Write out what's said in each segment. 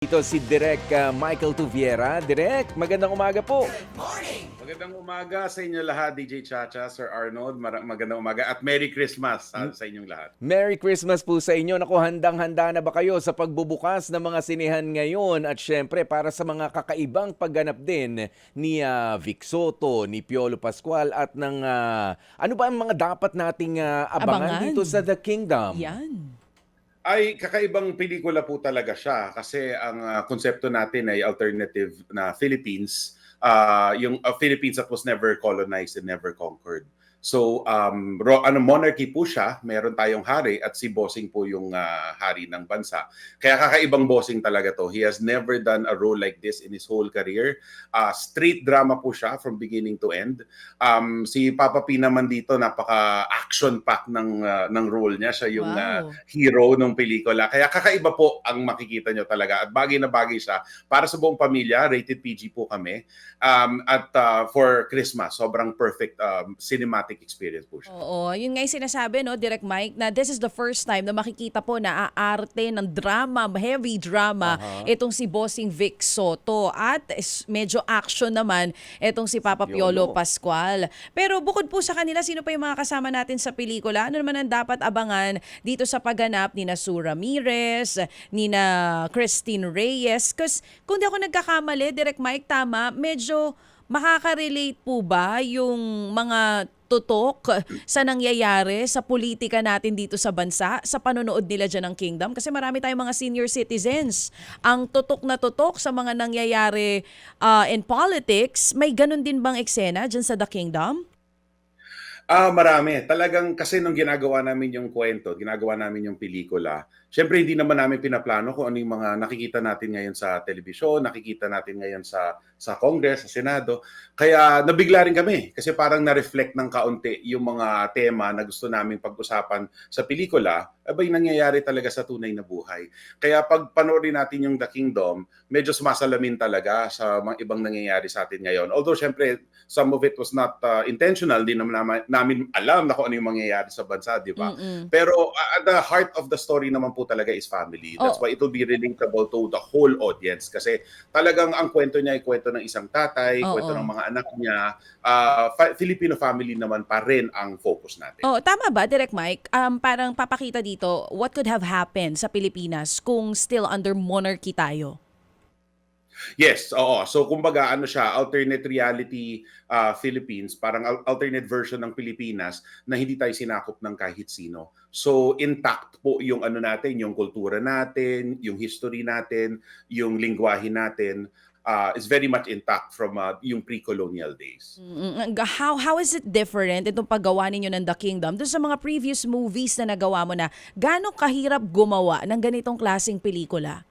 Ito si Direk ah, Michael Tuviera. Direk, magandang umaga po. Magandang umaga sa inyo lahat, DJ Chacha, Sir Arnold. Mara- magandang umaga at Merry Christmas ah, sa inyong lahat. Merry Christmas po sa inyo. Naku, handang-handa na ba kayo sa pagbubukas ng mga sinehan ngayon? At syempre, para sa mga kakaibang pagganap din ni ah, Vic Soto, ni Piolo Pascual at ng ah, ano ba ang mga dapat nating ah, abangan, Abangan. dito sa The Kingdom? Yan. Ay, kakaibang pelikula po talaga siya kasi ang ah, konsepto natin ay alternative na Philippines, ah, yung ah, Philippines that was never colonized and never conquered. So, um, ro- ano, monarchy po siya, meron tayong hari at si Bossing po yung ah, hari ng bansa. Kaya kakaibang Bossing talaga to. He has never done a role like this in his whole career. Ah, street drama po siya from beginning to end. Um, si Papa P naman dito, napaka-action pack ng, ah, ng role niya. Siya yung Wow. hero ng pelikula. Kaya kakaiba po ang makikita nyo talaga. At bagay na bagay siya. Para sa buong pamilya, rated PG po kami. Um, at uh, for Christmas, sobrang perfect um, cinematic experience po siya. Oo, yun nga yung sinasabi, no, Direct Mike, na this is the first time na makikita po na aarte ng drama, heavy drama, Aha. itong si Bossing Vic Soto. At is- medyo action naman itong si Papa Piolo. Piolo Pascual. Pero bukod po sa kanila, sino pa yung mga kasama natin sa pelikula? Ano naman ang dapat abangan dito sa pagganap ni na Sue Ramirez, ni na Christine Reyes? Kasi kung di ako nagkakamali, Direct Mike, tama, medyo makaka-relate po ba yung mga tutok sa nangyayari sa politika natin dito sa bansa sa panonood nila dyan ng Kingdom? Kasi marami tayong mga senior citizens. Ang tutok na tutok sa mga nangyayari uh, in politics, may ganun din bang eksena dyan sa The Kingdom? Ah, marami. Talagang kasi nung ginagawa namin yung kwento, ginagawa namin yung pelikula, syempre hindi naman namin pinaplano kung ano yung mga nakikita natin ngayon sa telebisyon, nakikita natin ngayon sa sa Congress, sa Senado. Kaya nabigla rin kami kasi parang na-reflect ng kaunti yung mga tema na gusto namin pag-usapan sa pelikula, abay nangyayari talaga sa tunay na buhay. Kaya pag panoorin natin yung The Kingdom, medyo sumasalamin talaga sa mga ibang nangyayari sa atin ngayon. Although syempre some of it was not uh, intentional, hindi naman namin, namin alam na kung ano yung mangyayari sa bansa, di ba? Mm-mm. Pero uh, at the heart of the story naman po talaga is family. That's Oh. why it will be relatable to the whole audience kasi talagang ang kwento niya ay kwento ng isang tatay, Oo. kwento ng mga anak niya. Uh, fa- Filipino family naman pa rin ang focus natin. Oh, tama ba, Direct Mike? Um, parang papakita dito, what could have happened sa Pilipinas kung still under monarchy tayo? Yes, oo. So kumbaga ano siya, alternate reality uh, Philippines, parang al- alternate version ng Pilipinas na hindi tayo sinakop ng kahit sino. So intact po yung ano natin, yung kultura natin, yung history natin, yung lingwahe natin uh, is very much intact from uh, yung pre-colonial days. How how is it different itong paggawa ninyo ng The Kingdom doon sa mga previous movies na nagawa mo na gaano kahirap gumawa ng ganitong klaseng pelikula?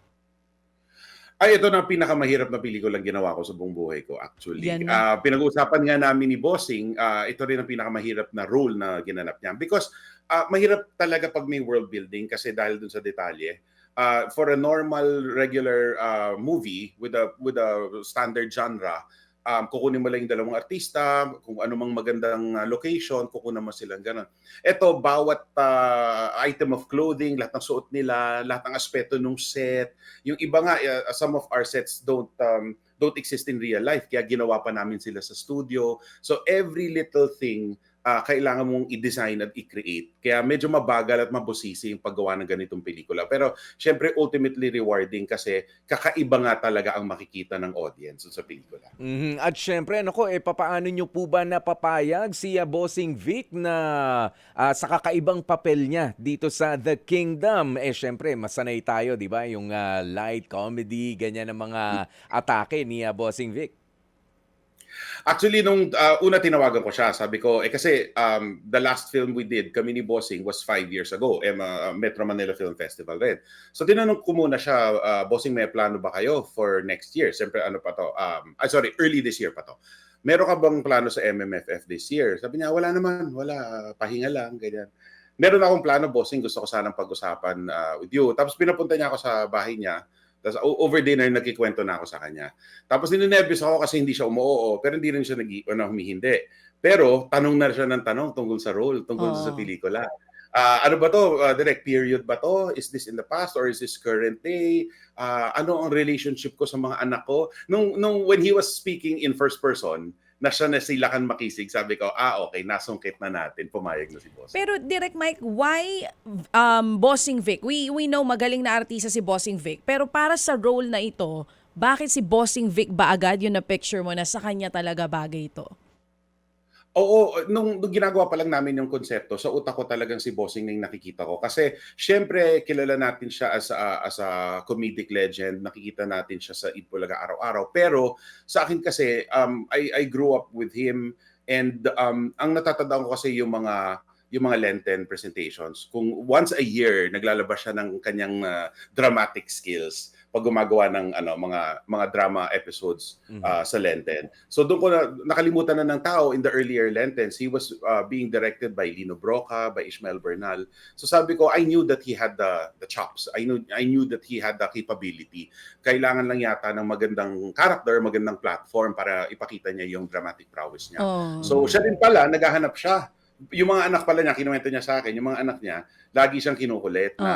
Ay, ito na pinakamahirap na pelikulang ginawa ko sa buong buhay ko actually. Yan na. Ah, pinag-uusapan nga namin ni Bossing, ah, ito rin ang pinakamahirap na role na ginanap niya. Because ah, mahirap talaga pag may world building kasi dahil dun sa detalye. Ah, for a normal, regular ah, movie with a with a standard genre, um, kukunin mo lang yung dalawang artista, kung ano mang magandang ah, location, kukunin mo silang ganun. Ito, bawat ah, item of clothing, lahat ng suot nila, lahat ng aspeto ng set, yung iba nga, uh, some of our sets don't um, don't exist in real life. Kaya ginawa pa namin sila sa studio. So every little thing, uh, kailangan mong i-design at i-create. Kaya medyo mabagal at mabusisi yung paggawa ng ganitong pelikula. Pero syempre ultimately rewarding kasi kakaiba nga talaga ang makikita ng audience sa pelikula. Mhm. At syempre, nako, eh, papaano nyo po ba napapayag si ah, Bossing Vic na ah, sa kakaibang papel niya dito sa The Kingdom? Eh, syempre, masanay tayo, di ba? Yung ah, light comedy, ganyan ang mga atake ni ah, Bossing Vic. Actually, nung uh, una tinawagan ko siya, sabi ko, eh kasi um, the last film we did, kami ni Bossing, was five years ago, eh, ma- Metro Manila Film Festival rin. So tinanong ko muna siya, uh, Bossing, may plano ba kayo for next year? Siyempre, ano pa to? Um, ay, sorry, early this year pa to. Meron ka bang plano sa MMFF this year? Sabi niya, wala naman, wala, pahinga lang, ganyan. Meron akong plano, Bossing, gusto ko sanang pag-usapan uh, with you. Tapos pinapunta niya ako sa bahay niya, tapos over dinner, nagkikwento na ako sa kanya. Tapos ninenervous ako kasi hindi siya umuoo, pero hindi rin siya nag ano, humihindi. Pero tanong na siya ng tanong tungkol sa role, tungkol Oo. sa pelikula. Ah, ano ba to? Ah, direct period ba to? Is this in the past or is this current day? Ah, ano ang relationship ko sa mga anak ko? Nung nung when he was speaking in first person, na siya na sila makisig, sabi ko, ah okay, nasungkit na natin, pumayag na si boss. Pero Direct Mike, why um, Bossing Vic? We, we know magaling na artista si Bossing Vic. Pero para sa role na ito, bakit si Bossing Vic ba agad yung na-picture mo na sa kanya talaga bagay ito? Oo, nung, nung ginagawa pa lang namin yung konsepto, sa utak ko talagang si Bossing na yung nakikita ko. Kasi syempre, kilala natin siya as a, as a comedic legend. Nakikita natin siya sa Itbulaga araw-araw. Pero sa akin kasi, um, I, I grew up with him and um, ang natatandaan ko kasi yung mga yung mga Lenten presentations. Kung once a year naglalabas siya ng kanyang uh, dramatic skills pag gumagawa ng ano mga mga drama episodes uh, sa Lenten. So doon ko na nakalimutan na ng tao in the earlier Lentens, he was uh, being directed by Lino Broca, by Ishmael Bernal. So sabi ko, I knew that he had the the chops. I knew I knew that he had the capability. Kailangan lang yata ng magandang character, magandang platform para ipakita niya yung dramatic prowess niya. Oh. So siya din pala, naghahanap siya. Yung mga anak pala niya, kinuwento niya sa akin, yung mga anak niya, lagi siyang kinukulit na,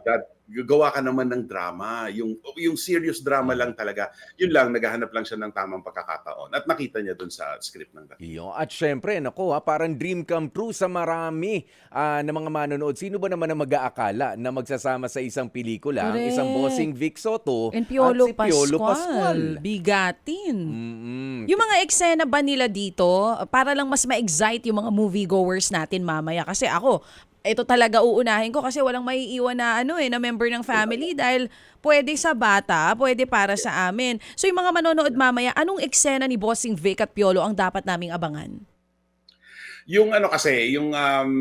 Dad, gawa ka naman ng drama. Yung, yung serious drama lang talaga. Yun lang, naghahanap lang siya ng tamang pagkakataon. At nakita niya dun sa script ng The Iyo. At syempre, nako ha, parang dream come true sa marami ah, na mga manonood. Sino ba naman ang mag-aakala na magsasama sa isang pelikula ang isang Correct. bossing Vic Soto And Piolo, at si Piolo Pascual. Pascual? Bigatin. Mm-mm. Yung mga eksena ba nila dito, para lang mas ma-excite yung mga moviegoers natin mamaya? Kasi ako, ito talaga uunahin ko kasi walang maiiwan na ano eh, na member ng family dahil pwede sa bata, pwede para sa amin. So yung mga manonood mamaya, anong eksena ni Bossing Vic at Piolo ang dapat naming abangan? Yung ano kasi, yung um,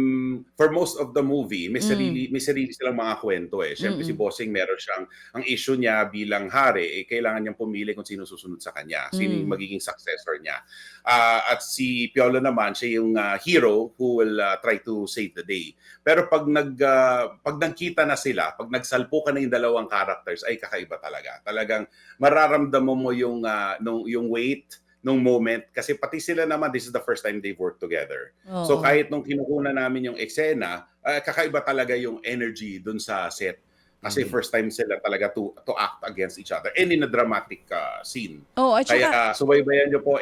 for most of the movie, may sarili, may sarili silang mga kwento eh. Siyempre si Bossing meron siyang, ang issue niya bilang hari, eh, kailangan niyang pumili kung sino susunod sa kanya, sino yung magiging successor niya. Ah, at si Piolo naman, siya yung ah, hero who will ah, try to save the day. Pero pag nag ah, pag nagkita na sila, pag nagsalpo ka na yung dalawang characters, ay kakaiba talaga. Talagang mararamdaman mo yung ah, nung yung weight nung moment kasi pati sila naman this is the first time they've worked together. So Oo. kahit nung kinukuha namin yung eksena, ah, kakaiba talaga yung energy dun sa set. Kasi first time sila talaga to to act against each other and in a dramatic ah, scene. Oh, at Kaya saka, uh, subaybayan niyo po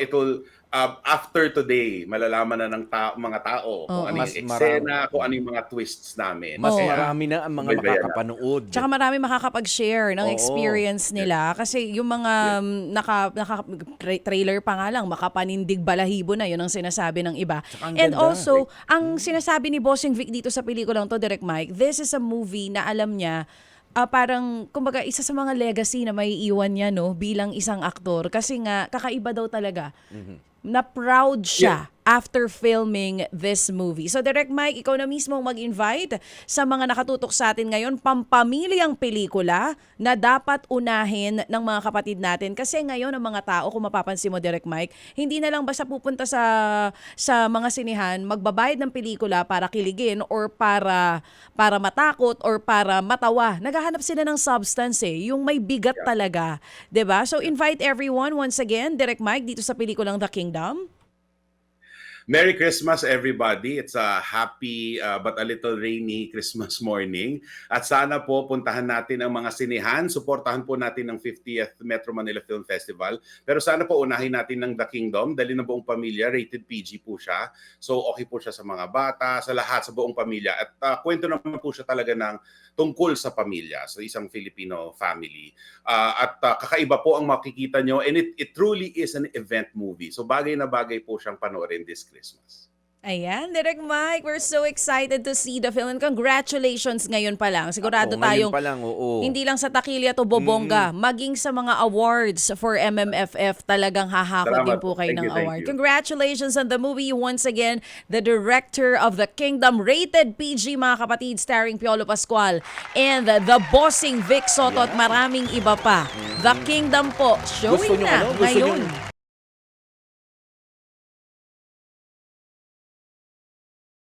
ito after today malalaman na ng ta- mga tao Oo. kung ano Mas yung eksena, marami. kung ano yung mga twists namin. Mas Oo. marami na ang mga Subaybayan na. makakapanood. Tsaka marami makakapag-share ng Oo. experience nila kasi yung mga um, naka, naka tra- trailer pa nga lang makapanindig balahibo na yun ang sinasabi ng iba. Tsaka ang And ganda. also, ang sinasabi ni Bossing Vic dito sa pelikulang to, Direct Mike, this is a movie na alam niya ah, parang, kumbaga, isa sa mga legacy na may iwan niya, no, bilang isang aktor. Kasi nga, kakaiba daw talaga. Na proud siya after filming this movie. So, Direct Mike, ikaw na mismo mag-invite sa mga nakatutok sa atin ngayon, pampamilyang pelikula na dapat unahin ng mga kapatid natin. Kasi ngayon, ang mga tao, kung mapapansin mo, Direct Mike, hindi na lang basta pupunta sa, sa mga sinihan, magbabayad ng pelikula para kiligin or para, para matakot or para matawa. Naghahanap sila ng substance eh, yung may bigat talaga. 'Di ba So, invite everyone once again, Direct Mike, dito sa pelikulang The Kingdom. Merry Christmas, everybody. It's a happy uh, but a little rainy Christmas morning. At sana po puntahan natin ang mga sinihan. Suportahan po natin ang 50th Metro Manila Film Festival. Pero sana po unahin natin ng The Kingdom. Dali ng buong pamilya. Rated PG po siya. So okay po siya sa mga bata, sa lahat, sa buong pamilya. At uh, kwento naman po siya talaga ng tungkol sa pamilya, sa isang Filipino family. Uh, at uh, kakaiba po ang makikita nyo. And it, it truly is an event movie. So bagay na bagay po siyang panoorin this Christmas. Ayan, Direct Mike, we're so excited to see the film and congratulations ngayon pa lang. Sigurado ngayon tayong pa lang, oo. hindi lang sa Takilya to Bobongga, maging sa mga awards for MMFF talagang hahakot Salamat din po kayo Thank ng you, award. you. Congratulations on the movie once again, the director of The Kingdom, rated PG mga kapatid, starring Piolo Pascual and the bossing Vic Soto at maraming iba pa. The Kingdom po, showing Gusto nyo na ano? Gusto ngayon. nyo